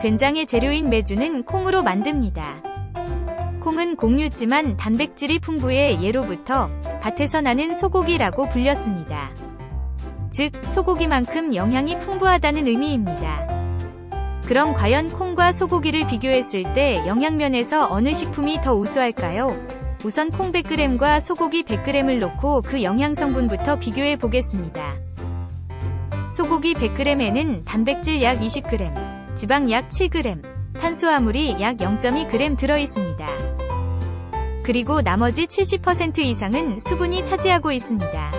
된장의 재료인 메주는 콩으로 만듭니다. 콩은 곡류지만 단백질이 풍부해 예로부터 밭에서 나는 소고기라고 불렸습니다. 즉, 소고기만큼 영양이 풍부하다는 의미입니다. 그럼 과연 콩과 소고기를 비교했을 때 영양면에서 어느 식품이 더 우수할까요? 우선 콩 100g과 소고기 100g을 놓고 그 영양성분부터 비교해 보겠습니다. 소고기 100g에는 단백질 약 20g, 지방 약 7g, 탄수화물이 약 0.2g 들어 있습니다. 그리고 나머지 70% 이상은 수분이 차지하고 있습니다.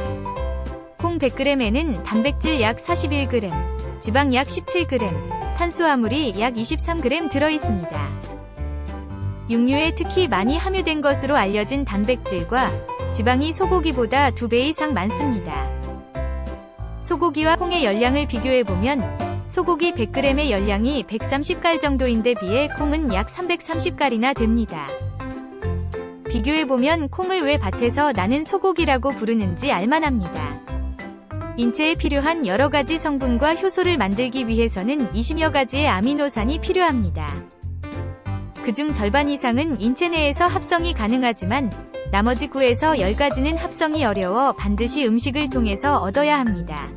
콩 100g에는 단백질 약 41g, 지방 약 17g, 탄수화물이 약 23g 들어 있습니다. 육류에 특히 많이 함유된 것으로 알려진 단백질과 지방이 소고기보다 2배 이상 많습니다. 소고기와 콩의 열량을 비교해보면 소고기 100g의 열량이 130갈 정도인데 비해 콩은 약 330갈이나 됩니다. 비교해보면 콩을 왜 밭에서 나는 소고기라고 부르는지 알만합니다. 인체에 필요한 여러 가지 성분과 효소를 만들기 위해서는 20여 가지의 아미노산이 필요합니다. 그중 절반 이상은 인체 내에서 합성이 가능하지만 나머지 9에서 10가지는 합성이 어려워 반드시 음식을 통해서 얻어야 합니다.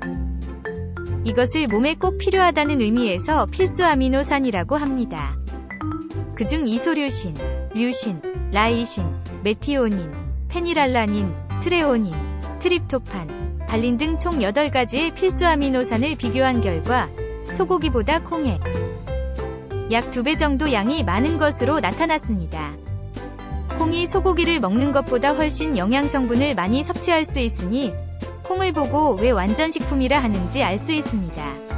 이것을 몸에 꼭 필요하다는 의미에서 필수 아미노산이라고 합니다. 그중 이소류신, 류신, 라이신, 메티오닌, 페니랄라닌, 트레오닌, 트립토판, 발린 등 총 8가지의 필수 아미노산을 비교한 결과 소고기보다 콩에 약 2배 정도 양이 많은 것으로 나타났습니다. 콩이 소고기를 먹는 것보다 훨씬 영양 성분을 많이 섭취할 수 있으니 콩을 보고 왜 완전식품이라 하는지 알 수 있습니다.